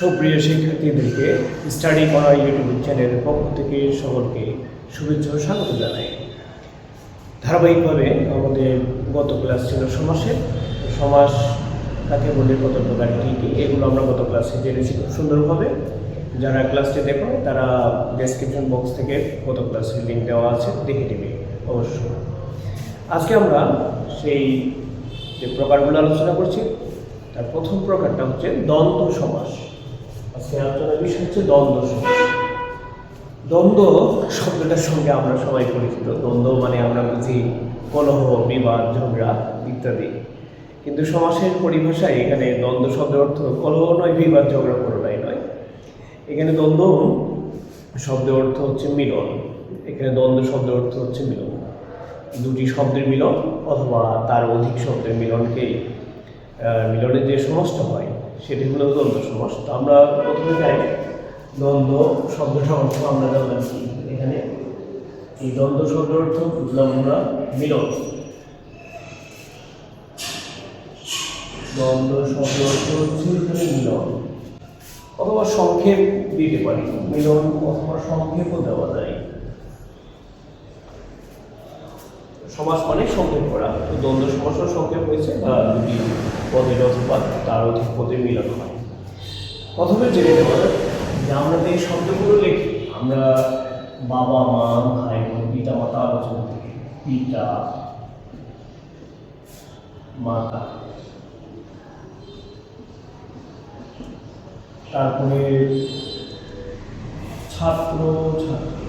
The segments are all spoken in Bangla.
সুপ্রিয় শিক্ষার্থীদেরকে স্টাডি করা ইউটিউব চ্যানেলের পক্ষ থেকে সকলকে শুভেচ্ছা ও স্বাগত জানাই। ধারাবাহিকভাবে আমাদের গত ক্লাস ছিল সমাসের। সমাস কাকে বলে, কত প্রকার কী কী, এগুলো আমরা গত ক্লাসে জেনেছি খুব সুন্দরভাবে। যারা ক্লাসটি দেখো, তারা ডেসক্রিপশন বক্স থেকে গত ক্লাসের লিঙ্ক দেওয়া আছে, দেখে নেবে অবশ্যই। আজকে আমরা সেই যে প্রকারগুলো আলোচনা করছি, তার প্রথম প্রকারটা হচ্ছে দ্বন্দ্ব সমাস। আজকে আলোচনার বিষয় হচ্ছে দ্বন্দ্ব দ্বন্দ্ব শব্দটার সঙ্গে আমরা সবাই পরিচিত। দ্বন্দ্ব মানে আমরা বুঝি কলহ, বিবাদ, ঝগড়া ইত্যাদি। কিন্তু সমাসের পরিভাষায় এখানে দ্বন্দ্ব শব্দের অর্থ কলহ নয়, বিবাদ, ঝগড়া কোনোটাই নয়। এখানে দ্বন্দ্ব শব্দের অর্থ হচ্ছে মিলন। এখানে দ্বন্দ্ব শব্দের অর্থ হচ্ছে মিলন। দুটি শব্দের মিলন অথবা তার অধিক শব্দের মিলনকেই মিলনের যে সমস্ত হয় সেটি হলো দ্বন্দ্ব সমাস। তো আমরা প্রথমে যাই। দ্বন্দ্ব শব্দটার অর্থ আমরা জানলাম কি? এখানে এই দ্বন্দ্ব শব্দের অর্থ বুঝলাম আমরা মিলন। দ্বন্দ্ব শব্দ অর্থ হচ্ছে এখানে মিলন। অথবা সংক্ষেপ দিতে পারি। মিলন অথবা সংক্ষেপও দেওয়া যায়। সমাস অনেক সংক্ষেপ করা তো দ্বন্দ্ব সমাসও সংক্ষেপ হয়েছে বা দুটি পদের অথবা তার অধিক পদের মিলন হয়। প্রথমে জেনে নেওয়া যে আমরা যে শব্দগুলো লিখি, আমরা বাবা, মা, ভাই, বোন পিতা মাতা আলোচনা থেকে পিতা, মাতা। তারপরে ছাত্র, ছাত্রী।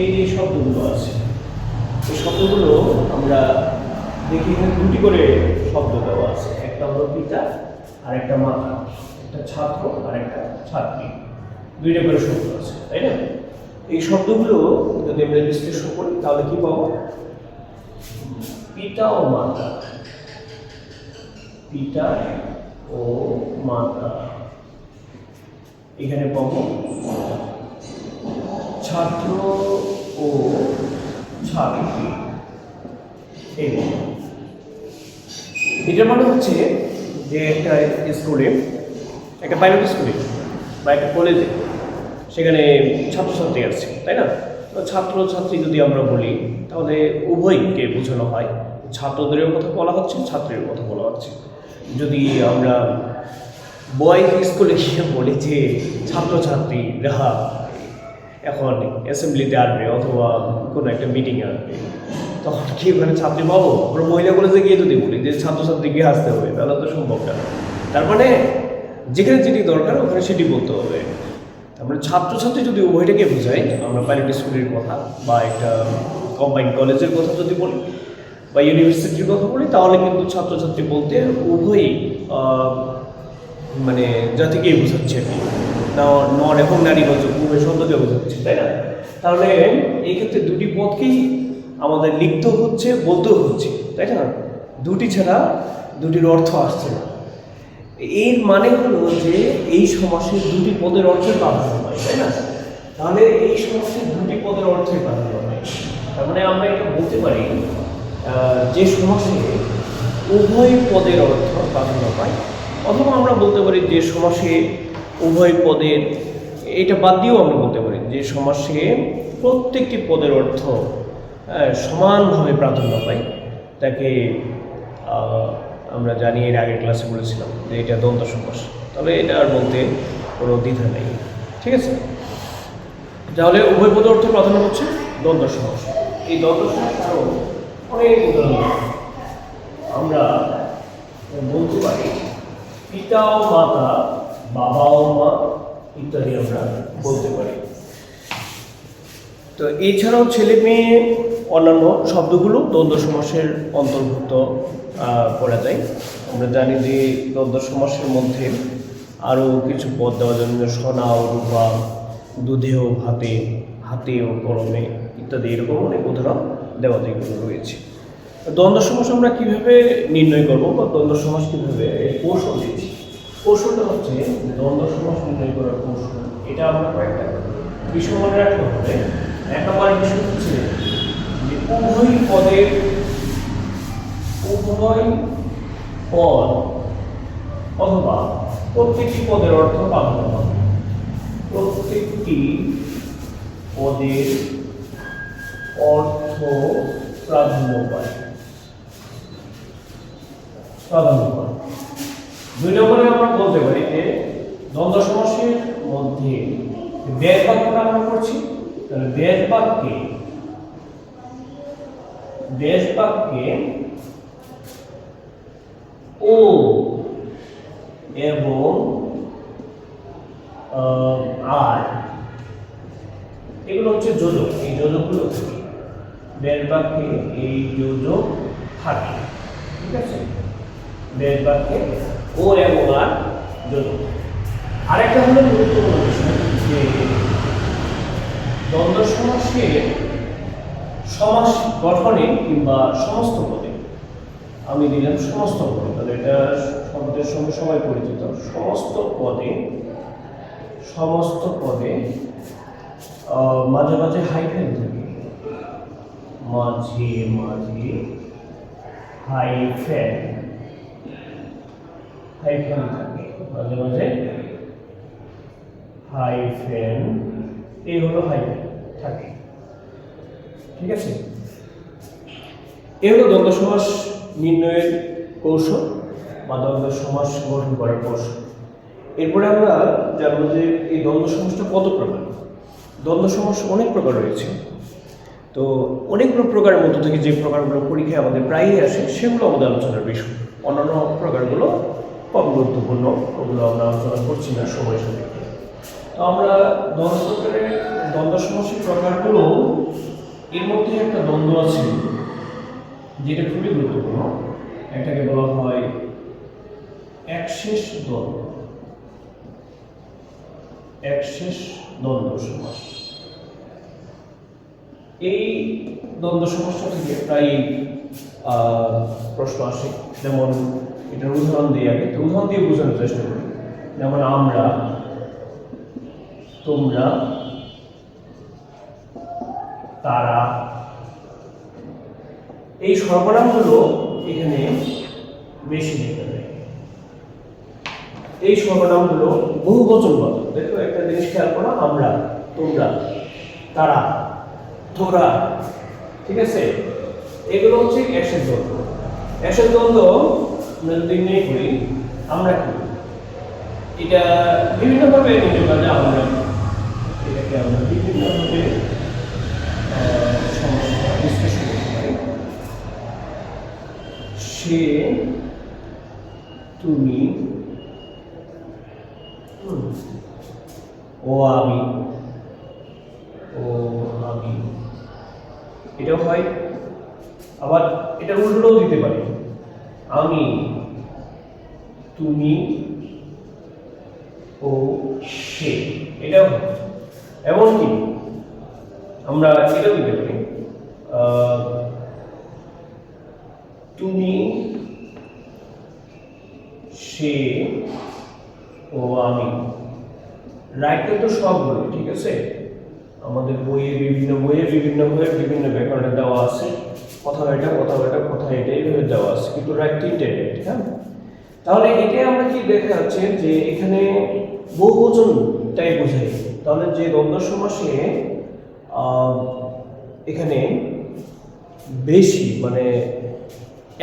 এই যে শব্দগুলো আছে, এই শব্দগুলো আমরা দেখি এখানে দুটি করে শব্দ দেওয়া আছে। একটা হলো পিতা আর একটা মাতা, একটা ছাত্র আর একটা ছাত্রী। দুইটা করে শব্দ আছে, তাই না? এই শব্দগুলো যদি আমরা বিশ্লেষণ করি, তাহলে কি পাবো? পিতা ও মাতা। পিতা ও মাতা। এখানে পাবো ছাত্র ও ছাত্রী এটার মানে হচ্ছে যে একটা স্কুলে একটা প্রাইভেট স্কুলে বা একটা কলেজে সেখানে ছাত্রছাত্রী আছে তাই না? তো ছাত্র ছাত্রী যদি আমরা বলি, তাহলে উভয়কে বোঝানো হয়। ছাত্রদেরও কথা বলা হচ্ছে, ছাত্রের কথা বলা হচ্ছে। যদি আমরা বয়েজ স্কুলে গিয়ে বলি যে ছাত্রছাত্রীরা এখন অ্যাসেম্বলিতে আসবে অথবা কোনো একটা মিটিংয়ে আসবে। তখন কি ওখানে ছাত্রী পাবো? আমরা মহিলা কলেজে গিয়ে যদি বলি যে ছাত্রছাত্রী গিয়ে আসতে হবে, তাহলে তো সম্ভব না। তার মানে যেখানে যেটি দরকার, ওখানে সেটি বলতে হবে। তারপরে ছাত্রছাত্রী যদি উভয়টাকে বোঝাই আমরা প্রাইভেট স্কুলের কথা বা একটা কম্বাইন্ড কলেজের কথা যদি বলি বা ইউনিভার্সিটির কথা বলি, তাহলে কিন্তু ছাত্রছাত্রী বলতে উভয়ই মানে জাতিকেই বোঝাচ্ছে না- নর এবং নারী বলছে উভয় শব্দকে বোঝাচ্ছে তাই না? তাহলে এই ক্ষেত্রে দুটি পদকেই আমাদের লিখতে হচ্ছে বলতেও হচ্ছে, তাই না? দুটি ছাড়া দুটির অর্থ আসছে না। এর মানে হলো যে এই সমাসের দুটি পদের অর্থের প্রাধান্য হয়, তাই না? তাহলে এই সমাসের দুটি পদের অর্থের প্রাধান্য হয়। তার মানে আমরা এটা বলতে পারি যে সমাসে উভয় পদের অর্থ প্রাধান্য পায় অথবা আমরা বলতে পারি যে সমাসে উভয় পদের, এটা বাদ দিয়েও আমরা বলতে পারি যে সমাসে প্রত্যেকটি পদের অর্থ সমানভাবে প্রাধান্য পায় তাকে আমরা জানি এর আগের ক্লাসে বলেছিলাম যে এটা দন্ত সমাস। তবে এটা আর বলতে কোনো দ্বিধা নেই। ঠিক আছে? তাহলে উভয় পদের অর্থ প্রাধান্য হচ্ছে দ্বন্দ্ব সমাস। এই আরও অনেক উদাহরণ আমরা বলতে পারি পিতা ও মাতা বাবা ও মা ইত্যাদি আমরা বলতে পারি। তো এছাড়াও ছেলে মেয়ে অন্যান্য শব্দগুলো দ্বন্দ্ব সমাসের অন্তর্ভুক্ত করা যায়। আমরা জানি যে দ্বন্দ্ব সমাসের মধ্যে আরও কিছু পদ দেওয়া যেমন সোনা রূপা, দুধে ও ভাতে, হাতে ও কলমে ইত্যাদি এরকম অনেক উদাহরণ দেওয়া যেগুলো রয়েছে। দ্বন্দ্ব সমাস আমরা কীভাবে নির্ণয় করব বা দ্বন্দ্ব সমাস কীভাবে কৌশল দিচ্ছি কৌশলটা হচ্ছে দ্বন্দ্ব সমাস নির্ণয় করার কৌশল। এটা আমরা কয়েকটা বিষয় মনে রাখতে হবে এক নম্বর বিষয় হচ্ছে যে উভয় পদের, উভয় পদ অথবা প্রত্যেকটি পদের অর্থ পাবে প্রত্যেকটি পদের অর্থ প্রাধান্য পায়। প্রাধান্য পায়। দুই নম্বরে আমরা বলতে পারি যে দ্বন্দ্ব সমাসের মধ্যে ব্যাস বাক্যটা আমরা করছি তাহলে ব্যাস বাক্যে ব্যাস বাক্যে ও এবং আর, এগুলো হচ্ছে যোজক। এই যোজকগুলো থাকে। বাক্যে এই যোজক থাকে। ঠিক আছে? ব্যাস বাক্যে ও এবং আর যোজক আরেকটা হলো গুরুত্বপূর্ণ বিষয়, যে দ্বন্দ্ব সমাস গঠনে কিংবা সমস্ত পদে, আমি দিলাম সমস্ত পদে, তাহলে এটা শব্দের সঙ্গে সবাই পরিচিত। সমস্ত পদে সমস্ত পদে মাঝে মাঝে হাইফেন থাকে। মাঝে মাঝে হাইফেন হাইফেন মাঝে মাঝে হাইফেন এই হলো হাইফেন থাকে। ঠিক আছে? এ হলো দ্বন্দ্ব সমাস নির্ণয়ের কৌশল বা দ্বন্দ্ব সমাস গঠন করার কৌশল। এরপরে আমরা জানব যে এই দ্বন্দ্ব সমাসটা কত প্রকার? দ্বন্দ্ব সমাস অনেক প্রকার রয়েছে। তো অনেকগুলো প্রকারের মধ্যে থেকে যে প্রকারগুলো পরীক্ষায় আমাদের প্রায়ই আসে, সেগুলো আমাদের আলোচনার বিষয়। অন্যান্য প্রকারগুলো কম গুরুত্বপূর্ণ, ওগুলো আমরা আলোচনা করছি না, সময় সাপেক্ষে। তো আমরা দ্বন্দ্ব প্রকারের দ্বন্দ্ব সমস্যার প্রকারগুলো এর মধ্যে একটা দ্বন্দ্ব আছে, যেটা খুবই গুরুত্বপূর্ণ। এটাকে বলা হয় একশেষ দ্বন্দ্ব। একশেষ দ্বন্দ্ব সমাস। এই দ্বন্দ্ব সমস্যা থেকে প্রায় প্রশ্ন আসে। যেমন এটার উদাহরণ দিয়ে আগে তো উদাহরণ দিয়ে বোঝানোর চেষ্টা করি। যেমন আমরা, তোমরা, তারা, এই সর্বনামগুলো এখানে বেশি দেখা যায় এই সর্বনামগুলো বহু বচনগত দেখো একটা জিনিস খেয়াল করো, আমরা, তোমরা, তারা তোরা ঠিক আছে? এগুলো হচ্ছে অ্যাসের দ্বন্দ্ব। অ্যাসের দ্বন্দ্ব আমরা যদি নিয়ে করি, আমরা কি এটা বিভিন্নভাবে নিতে পারি আমরা এটাকে আমরা বিভিন্নভাবে সমস্যা বিশ্লেষণ করতে পারি। সে, তুমি, ও আমি ও আমি। এটাও হয়, আবার এটা উল্টোও দিতে পারি। আমি তুমি ও সে। হয়। এমনকি আমরা এটাও দিতে পারি। তুমি সে ও আমি। রাইটে তো সব সবগুলো ঠিক আছে? আমাদের বইয়ে বিভিন্ন বইয়ে বিভিন্ন বইয়ে বিভিন্ন ব্যাকরণে দেওয়া আছে। কথা এটা কথা এটা কথা এটা এইভাবে দেওয়া আছে। কিন্তু রাইট তিনটে হ্যাঁ? তাহলে এটাই আমরা কি দেখা যাচ্ছে যে এখানে বহুবচনটাই বোঝাই তাহলে যে দ্বন্দ্ব সমাসে এখানে বেশি মানে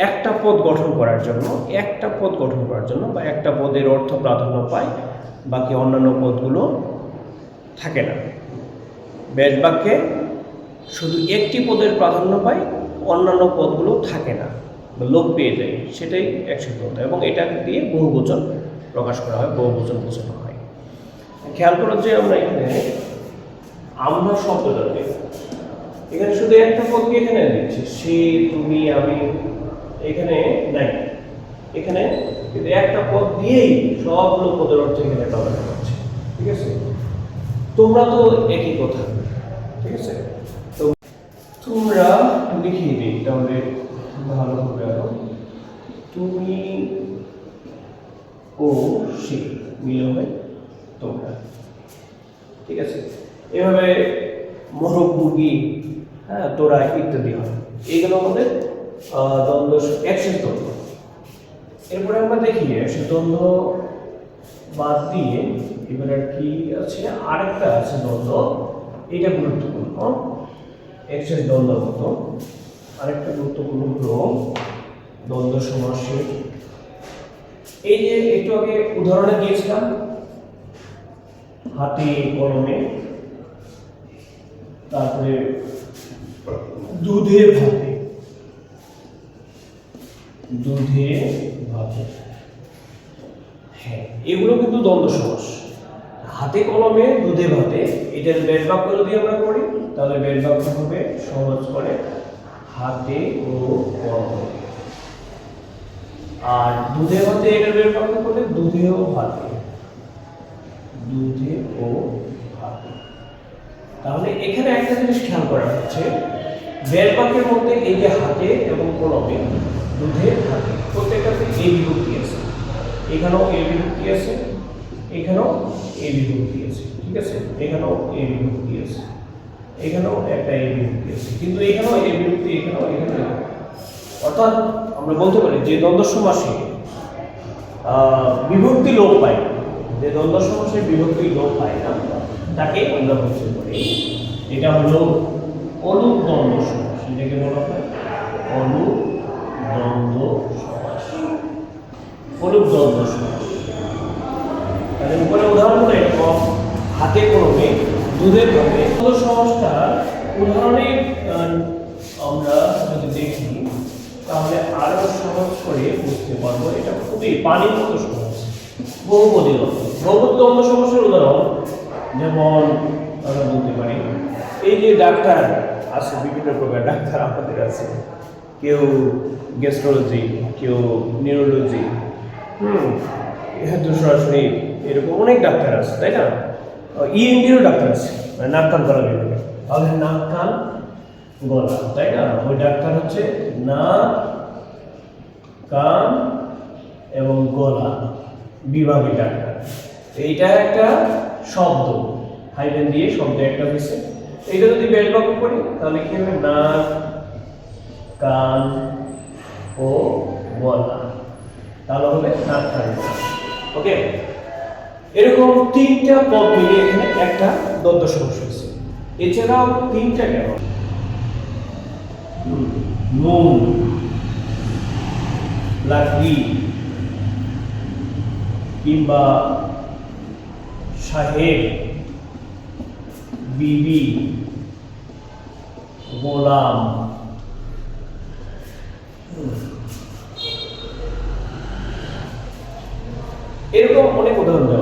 একটা পদ গঠন করার জন্য, একটা পদ গঠন করার জন্য বা একটা পদের অর্থ প্রাধান্য পায়, বাকি অন্যান্য পদগুলো থাকে না। ব্যাস বাক্যে শুধু একটি পদের প্রাধান্য পায়, অন্যান্য পদগুলো থাকে না। লোপ পেয়ে যায়, সেটাই একসাথে হতো এবং এটা দিয়ে বহুবচন প্রকাশ করা হয় বহুবচন বোঝানো হয়। খেয়াল করো যে আমরা এখানে আমরা শব্দটা দিই এখানে শুধু একটা পদকে এখানে দিচ্ছি? সে, তুমি, আমি, এখানে নাই। এখানে একটা পদ দিয়েই সবগুলো পদের অর্থ এখানে ব্যবহার করছে ঠিক আছে? তোমরা তো একই কথা, ঠিক আছে? তো তোমরা লিখিয়ে দিই, তাহলে ভালো হবে আরও। তুমি ও সে মিলে হবে তোমরা। ঠিক আছে? এভাবে মোরগ মুরগি হ্যাঁ তোরা ইত্যাদি হয়। এইগুলো আমাদের দ্বন্দ্ব একশেষ দ্বন্দ্ব। এরপরে আমরা দেখি সে দ্বন্দ্ব বাদ দিয়ে এবারে কি আছে? আরেকটা আছে দ্বন্দ্ব। এটা গুরুত্বপূর্ণ। এক্সেস দ্বন্দ্ব মতো আরেকটা গুরুত্বপূর্ণ হলো দ্বন্দ্ব সমাসের এই যে একটু আগে উদাহরণে দিয়েছিলাম, হাতে কলমে, তারপরে দুধে ভাতে। দুধে ভাতে। হ্যাঁ এগুলো কিন্তু দ্বন্দ্ব সমাস। হাতে কলমে, দুধে ভাতে, এটার বেড বাক্য যদি আমরা করি তাহলে বেড বাক্য হবে সহজ করে হাতে ও কলমে। আর দুধে ভাতে এটার বেড বাক্য করলে? দুধে ও ভাতে। দুধে ও ভাতে। তাহলে এখানে একটা জিনিস খেয়াল করা হচ্ছে। বেল বাক্যের মধ্যে এই যে হাতে এবং কলমে দুধে হাতে প্রত্যেকটাতে এ বিভক্তি আছে। এখানেও এ বিভক্তি আছে, এখানেও এ বিভক্তি আছে, ঠিক আছে? এখানেও এ বিভক্তি আছে। এখানেও একটা এ বিভক্তি আছে। কিন্তু এখানেও এ বিভক্তি, এখানেও A অর্থাৎ আমরা বলতে পারি যে দ্বন্দ্ব সমাসে বিভক্তি লোপ পায়। যে দ্বন্দ্ব সমাসে বিভক্তি লোপ পায় না, তাকে আমরা বলতে পারি এটা হলো অনুপ দ্বন্দ্ব সমাস। এটাকে বলা হয় অনুপ দ্বন্দ্ব সমাস। অনুপ দ্বন্দ্ব সমাস তাহলে উপরে উদাহরণগুলো এরকম হাতে কলমে দুধের সমাসটা উদাহরণে আমরা যদি দেখি, তাহলে আরও সহজ করে বুঝতে পারব এটা খুবই পানির মতো সহজ বহুপদী বহুপদী সমস্যার উদাহরণ, যেমন আমরা বলতে পারি, এই যে ডাক্তার আছে, বিভিন্ন প্রকার ডাক্তার আমাদের আছে। কেউ গ্যাস্ট্রোলজি, কেউ নিউরোলজি, হুম সরাসরি এরকম অনেক ডাক্তার আছে, তাই না? ইএনটিরও ডাক্তার আছে মানে নাক কান গলা বিভাগে তাহলে নাক কান গলা, তাই না? ওই ডাক্তার হচ্ছে নাক কান এবং গলা বিভাগের ডাক্তার এইটা একটা শব্দ হাইলেন দিয়ে শব্দ একটা হয়েছে। এটা যদি বাক্য করি, তাহলে কি হবে? নাক, কান ও গলা। তাহলে হবে নাক কান ওকে এরকম তিনটা পদ মিলিয়ে এখানে একটা দ্বন্দ্ব সমস্যা হয়েছে। এছাড়াও তিনটা কেন? নুন লাকড়ি কিংবা সাহেব বিবি গোলাম। এরকম অনেক উদাহরণ দেওয়া